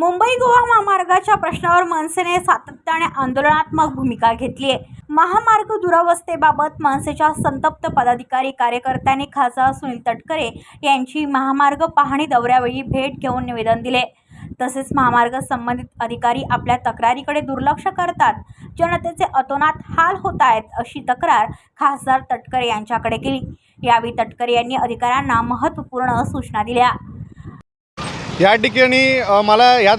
मुंबई गोवा महामार्गाच्या प्रश्नावर मनसेने सातत्याने आंदोलनात्मक भूमिका घेतली आहे. महामार्ग दुरावस्थेबाबत मनसेच्या संतप्त पदाधिकारी कार्यकर्त्यांनी खासदार सुनील तटकरे यांची महामार्ग पाहणी दौऱ्यावेळी भेट घेऊन निवेदन दिले. तसेच महामार्ग संबंधित अधिकारी आपल्या तक्रारीकडे दुर्लक्ष करतात. जनतेचे अतोनात हाल होत आहेत अशी तक्रार खासदार तटकरे यांच्याकडे केली. यावेळी तटकरे यांनी अधिकाऱ्यांना महत्त्वपूर्ण सूचना दिल्या. या ठिकाणी मला या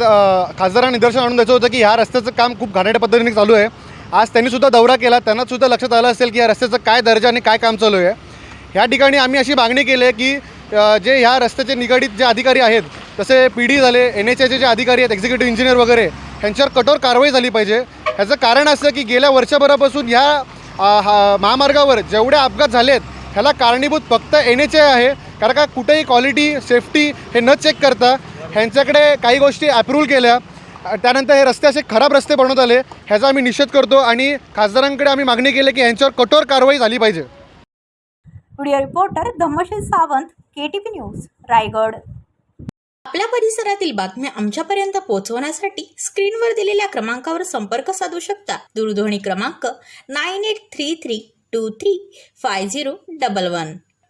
खासदारांना निदर्शन आणून द्यायचं होतं की ह्या रस्त्याचं काम खूप घाणेरड्या पद्धतीने चालू आहे. आज त्यांनी सुद्धा दौरा केला. त्यांना सुद्धा लक्षात आलं असेल की या रस्त्याचं काय दर्जा आणि काय काम चालू आहे. ह्या ठिकाणी आम्ही अशी मागणी केली आहे की जे ह्या रस्त्याचे निगडीत जे अधिकारी आहेत तसे पी डी झाले एन एच एचे जे अधिकारी आहेत एक्झिक्युटिव्ह इंजिनियर वगैरे ह्यांच्यावर कठोर कारवाई झाली पाहिजे. ह्याचं कारण असं की गेल्या वर्षभरापासून ह्या हा- महामार्गावर जेवढे अपघात झाले आहेत ह्याला कारणीभूत फक्त एन एच ए आहे. कारण का कुठेही क्वालिटी सेफ्टी हे न चेक करता ह्यांच्याकडे काही गोष्टी अप्रूव्हल केल्या. त्यानंतर हे रस्ते असे खराब रस्ते बनवत आले. ह्याचा आम्ही निषेध करतो आणि खासदारांकडे आम्ही मागणी केली की ह्यांच्यावर कठोर कारवाई झाली पाहिजे. Video reporter Dhammasheel Sawant K T V news Raigad. आपल्या परिसरातील बातम्या आमच्यापर्यंत पोहोचवण्यासाठी स्क्रीनवर दिलेल्या क्रमांकावर संपर्क साधू शकता. दूरध्वनी क्रमांक nine eight three three two three five zero double one.